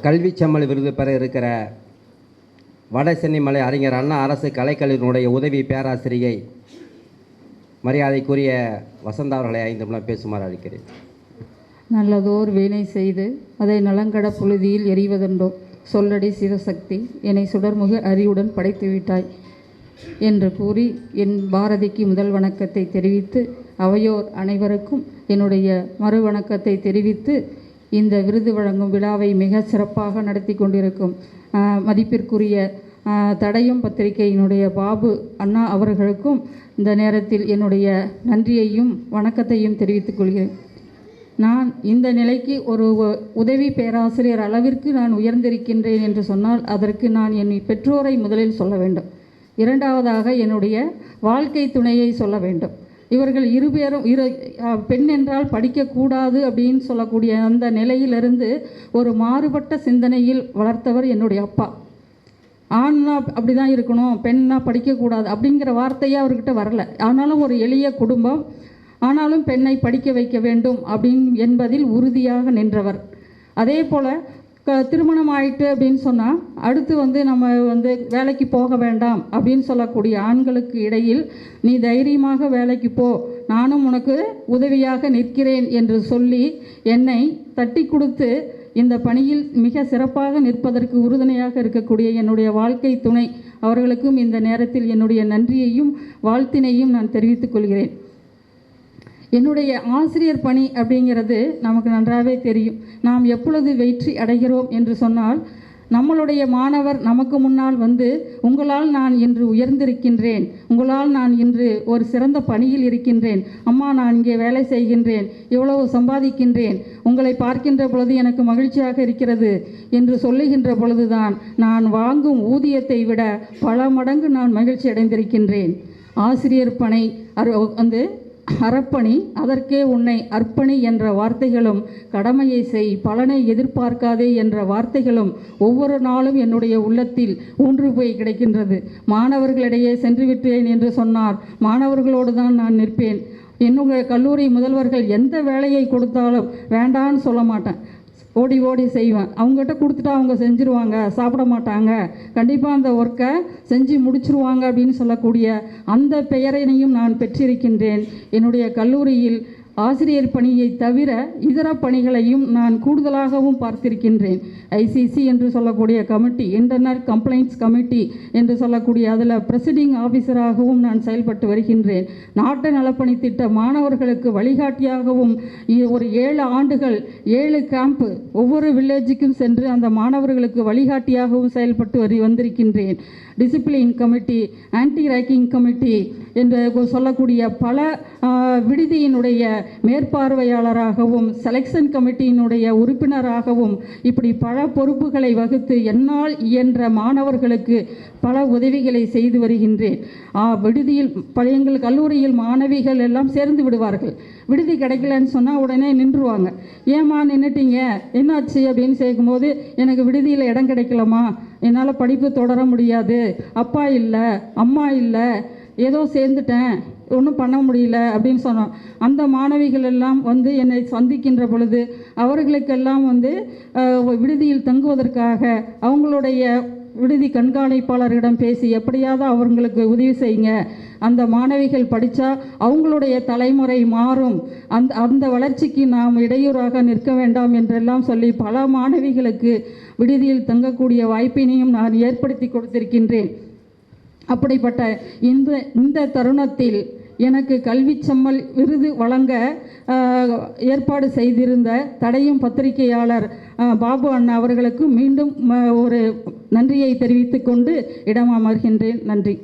கல்வி செம்மல் விருது பெற இருக்கிற வட சென்னிமலை அறிஞர் அண்ணா அரசு கலைக்கல்லூரினுடைய உதவி பேராசிரியை மரியாதைக்குரிய வசந்தா அவர்களை ஐந்து மூலம் பேசுமாறு அழைக்கிறேன். நல்லதோர் வீணை செய்து அதை நலங்கட புழுதியில் எறிவதென்றோ சொல்லடி சிவசக்தி என்னை சுடர்முக அறிவுடன் படைத்து விட்டாய் என்று கூறி என் பாரதிக்கு முதல் வணக்கத்தை தெரிவித்து அவையோர் அனைவருக்கும் என்னுடைய மறு வணக்கத்தை தெரிவித்து இந்த விருது வழங்கும் விழாவை மிக சிறப்பாக நடத்தி கொண்டிருக்கும் மதிப்பிற்குரிய தடையும் பத்திரிகையினுடைய பாபு அண்ணா அவர்களுக்கும் இந்த நேரத்தில் என்னுடைய நன்றியையும் வணக்கத்தையும் தெரிவித்துக் கொள்கிறேன். நான் இந்த நிலைக்கு ஒரு உ- உதவி பேராசிரியர் அளவிற்கு நான் உயர்ந்திருக்கின்றேன் என்று சொன்னால் அதற்கு நான் என் பெற்றோரை முதலில் சொல்ல வேண்டும். இரண்டாவதாக என்னுடைய வாழ்க்கை துணையை சொல்ல வேண்டும். இவர்கள் இருபேரும் இரு பெண் என்றால் படிக்கக்கூடாது அப்படின்னு சொல்லக்கூடிய அந்த நிலையிலிருந்து ஒரு மாறுபட்ட சிந்தனையில் வளர்த்தவர் என்னுடைய அப்பா. ஆண்னா அப்படி தான் இருக்கணும் பெண்ணா படிக்கக்கூடாது அப்படிங்கிற வார்த்தையே அவர்கிட்ட வரல. ஆனாலும் ஒரு எளிய குடும்பம் ஆனாலும் பெண்ணை படிக்க வைக்க வேண்டும் அப்படின் என்பதில் உறுதியாக நின்றவர். அதே போல் திருமணம் ஆயிட்டு அப்படின்னு சொன்னால் அடுத்து வந்து நம்ம வந்து வேலைக்கு போக வேண்டாம் அப்படின்னு சொல்லக்கூடிய ஆண்களுக்கு இடையில் நீ தைரியமாக வேலைக்கு போ. நானும் உனக்கு உதவியாக நிற்கிறேன் என்று சொல்லி என்னை தட்டி கொடுத்து இந்த பணியில் மிக சிறப்பாக நிற்பதற்கு உறுதுணையாக இருக்கக்கூடிய என்னுடைய வாழ்க்கை துணை அவர்களுக்கும் இந்த நேரத்தில் என்னுடைய நன்றியையும் வாழ்த்தினையும் நான் தெரிவித்துக் கொள்கிறேன். என்னுடைய ஆசிரியர் பணி அப்படிங்கிறது நமக்கு நன்றாகவே தெரியும். நாம் எப்பொழுது வெற்றி அடைகிறோம் என்று சொன்னால் நம்மளுடைய மாணவர் நமக்கு முன்னால் வந்து உங்களால் நான் இன்று உயர்ந்திருக்கின்றேன். உங்களால் நான் இன்று ஒரு சிறந்த பணியில் இருக்கின்றேன். அம்மா நான் இங்கே வேலை செய்கின்றேன். இவ்வளவு சம்பாதிக்கின்றேன். உங்களை பார்க்கின்ற பொழுது எனக்கு மகிழ்ச்சியாக இருக்கிறது என்று சொல்லுகின்ற பொழுதுதான் நான் வாங்கும் ஊதியத்தை விட பல மடங்கு நான் மகிழ்ச்சி அடைந்திருக்கின்றேன் ஆசிரியர் பணி அரு வந்து அறப்பணி அதற்கே உன்னை அர்ப்பணி என்ற வார்த்தைகளும் கடமையை செய் பலனை எதிர்பார்க்காதே என்ற வார்த்தைகளும் ஒவ்வொரு நாளும் என்னுடைய உள்ளத்தில் ஊன்று போய் கிடைக்கின்றது. மாணவர்களிடையே சென்று விட்டேன் என்று சொன்னார். மாணவர்களோடு தான் நான் நிற்பேன். என்னுடைய கல்லூரி முதல்வர்கள் எந்த வேலையை கொடுத்தாலும் வேண்டான்னு சொல்ல மாட்டேன். ஓடி ஓடி செய்வேன். அவங்ககிட்ட கொடுத்துட்டா அவங்க செஞ்சுருவாங்க. சாப்பிட மாட்டாங்க. கண்டிப்பாக அந்த ஒர்க்கை செஞ்சு முடிச்சிருவாங்க அப்படின்னு சொல்லக்கூடிய அந்த பெயரினையும் நான் பெற்றிருக்கின்றேன். என்னுடைய கல்லூரியில் ஆசிரியர் பணியை தவிர இதர பணிகளையும் நான் கூடுதலாகவும் பார்த்திருக்கின்றேன். ஐசிசி என்று சொல்லக்கூடிய கமிட்டி இன்டர்னல் கம்ப்ளைண்ட்ஸ் கமிட்டி என்று சொல்லக்கூடிய அதில் பிரசிடிங் ஆஃபீஸராகவும் நான் செயல்பட்டு வருகின்றேன். நாட்டு நலப்பணி திட்ட மாணவர்களுக்கு வழிகாட்டியாகவும் ஒரு ஏழு ஆண்டுகள் ஏழு கேம்ப்பு ஒவ்வொரு வில்லேஜுக்கும் சென்று அந்த மாணவர்களுக்கு வழிகாட்டியாகவும் செயல்பட்டு வரி வந்திருக்கின்றேன். Discipline committee anti ragging committee என்று சொல்லக்கூடிய பல விடுதியினுடைய மேற்பார்வையாளராகவும் செலெக்ஷன் கமிட்டியினுடைய உறுப்பினராகவும் இப்படி பல பொறுப்புகளை வகுத்து என்னால் இயன்ற மாணவர்களுக்கு பல உதவிகளை செய்து வருகின்றேன். ஆ, விடுதியில் பல எங்கள் கல்லூரியில் மாணவிகள் எல்லாம் சேர்ந்து விடுவார்கள். விடுதி கிடைக்கலன்னு சொன்னால் உடனே நின்றுவாங்க. ஏம்மா நின்றுட்டீங்க என்னாச்சு அப்படின்னு கேட்கும்போது எனக்கு விடுதியில் இடம் கிடைக்கலமா என்னால் படிப்பு தொடர முடியாது. அப்பா இல்லை அம்மா இல்லை ஏதோ சேர்ந்துட்டேன். ஒன்றும் பண்ண முடியல அப்படின்னு சொன்னோம் அந்த மாணவிகள் எல்லாம் வந்து என்னை சந்திக்கின்ற பொழுது அவர்களுக்கெல்லாம் வந்து விடுதியில் தங்குவதற்காக அவங்களுடைய விடுதி கண்காணிப்பாளரிடம் பேசி எப்படியாவது அவங்களுக்கு உதவி செய்யுங்க. அந்த மாணவிகள் படித்தா அவங்களுடைய தலைமுறை மாறும். அந்த அந்த வளர்ச்சிக்கு நாம் இடையூறாக நிற்க வேண்டாம் என்றெல்லாம் சொல்லி பல மாணவிகளுக்கு விடுதியில் தங்கக்கூடிய வாய்ப்பினையும் நான் ஏற்படுத்தி கொடுத்திருக்கின்றேன். அப்படிப்பட்ட இந்த இந்த தருணத்தில் எனக்கு கல்வி செம்மல் விருது வழங்க ஏற்பாடு செய்திருந்த தடையும் பத்திரிகையாளர் பாபு அண்ணா அவர்களுக்கு மீண்டும் ஒரு நன்றியை தெரிவித்துக்கொண்டு இடமாமர்கின்றேன். நன்றி.